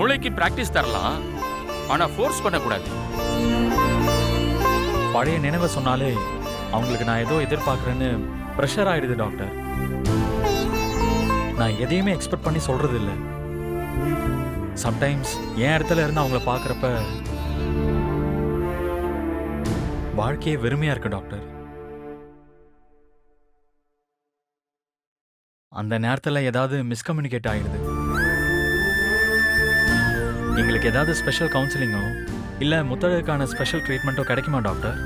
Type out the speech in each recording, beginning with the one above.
மூளைக்கு பிராக்டிஸ் தரலாம் ஆனா ஃபோர்ஸ் பண்ணக்கூடாது. பழைய நினைவை சொன்னாலே அவங்களுக்கு நான் ஏதோ எதிர்பார்க்குறேன்னு ப்ரெஷர் ஆயிடுது டாக்டர் நான் எதையுமே எக்ஸ்பெக்ட் பண்ணி சொல்றது இல்லை சம்டைம்ஸ் என் இடத்துல இருந்து அவங்கள பார்க்குறப்ப வாழ்க்கையே வெறுமையா இருக்கு டாக்டர் அந்த நேரத்தில் ஏதாவது மிஸ்கம்யூனிகேட் ஆயிடுது. எங்களுக்கு ஏதாவது ஸ்பெஷல் கவுன்சிலிங்கோ இல்லை முத்தழகுக்கான ஸ்பெஷல் ட்ரீட்மெண்ட்டோ கிடைக்குமா டாக்டர்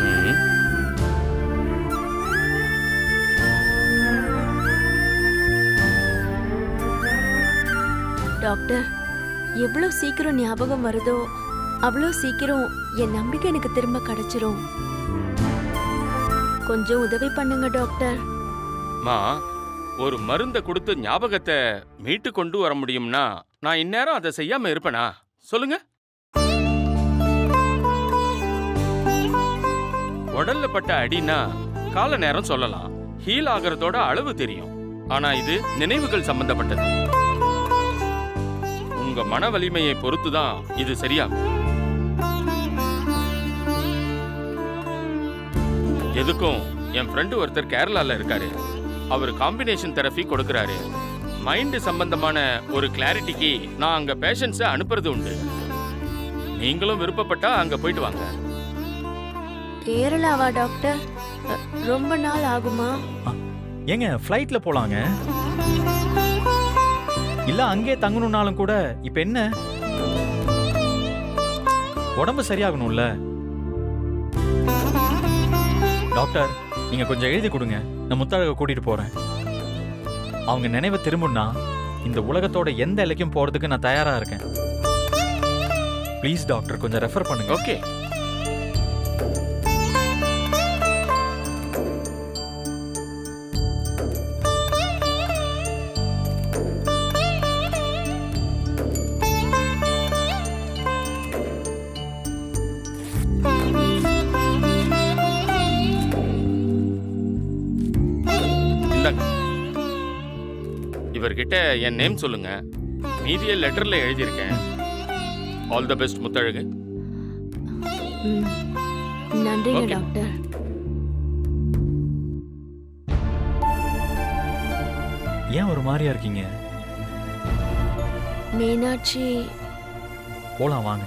ம். டாக்டர் எவ்வளோ சீக்கிரம் ஞாபகம் வருதோ அவ்வளோ சீக்கிரம் என் நம்பிக்கை எனக்கு திரும்ப கிடைச்சிரும். கொஞ்சம் உதவி பண்ணுங்க டாக்டர் மா ஒரு மருந்தை கொடுத்து ஞாபகத்தை மீட்டு கொண்டு வர முடியும்னா நான் இந்நேரம் அதை செய்யாம இருப்பேனா? சொல்லுங்க. உடல்ல பட்ட அடினா கால நேரம் சொல்லலாம். ஹீல் ஆகிறதோட அளவு தெரியும். ஆனா இது நினைவுகள் சம்பந்தப்பட்டது. உங்க மன வலிமையை பொறுத்து தான் இது சரியாகும். எதுக்கும் என் ஃப்ரெண்டு ஒருத்தர் கேரளால இருக்காரு. அவர் காம்பினேஷன் தெரபி கொடுக்கறாரு. மைண்ட் சம்பந்தமான ஒரு கிளாரிட்டிக்கு நான் அங்க பேஷண்ட்ஸை அனுப்புறது உண்டு. நீங்களும் விருப்பப்பட்டா அங்க போயிட்டு வாங்க. கேரளாவா டாக்டர் ரொம்ப நாள் ஆகுமா? ஏங்க ஃப்ளைட்டில் போலாங்க? இல்ல அங்கே தங்கணும்னாலும் கூட இப்ப என்ன? உடம்பு சரியாகணும்ல? டாக்டர் நீங்க கொஞ்சம் எழுதி கொடுங்க. நான் முத்தழக கூட்டிட்டு போறேன். அவங்க நினைவு திரும்பும்னா இந்த உலகத்தோட எந்த எல்லைக்கும் போறதுக்கு நான் தயாரா இருக்கேன். ப்ளீஸ் டாக்டர் கொஞ்சம் ரெஃபர் பண்ணுங்க. ஓகே இவர்கிட்ட என் நேம் சொல்லுங்க. மீதிய லெட்டர்ல எழுதியிருக்கேன். All the best Muthazhagu. நன்றிங்க Okay. டாக்டர் ஏன் ஒரு மாதிரியா இருக்கீங்க? மீனாட்சி. போலாம் வாங்க.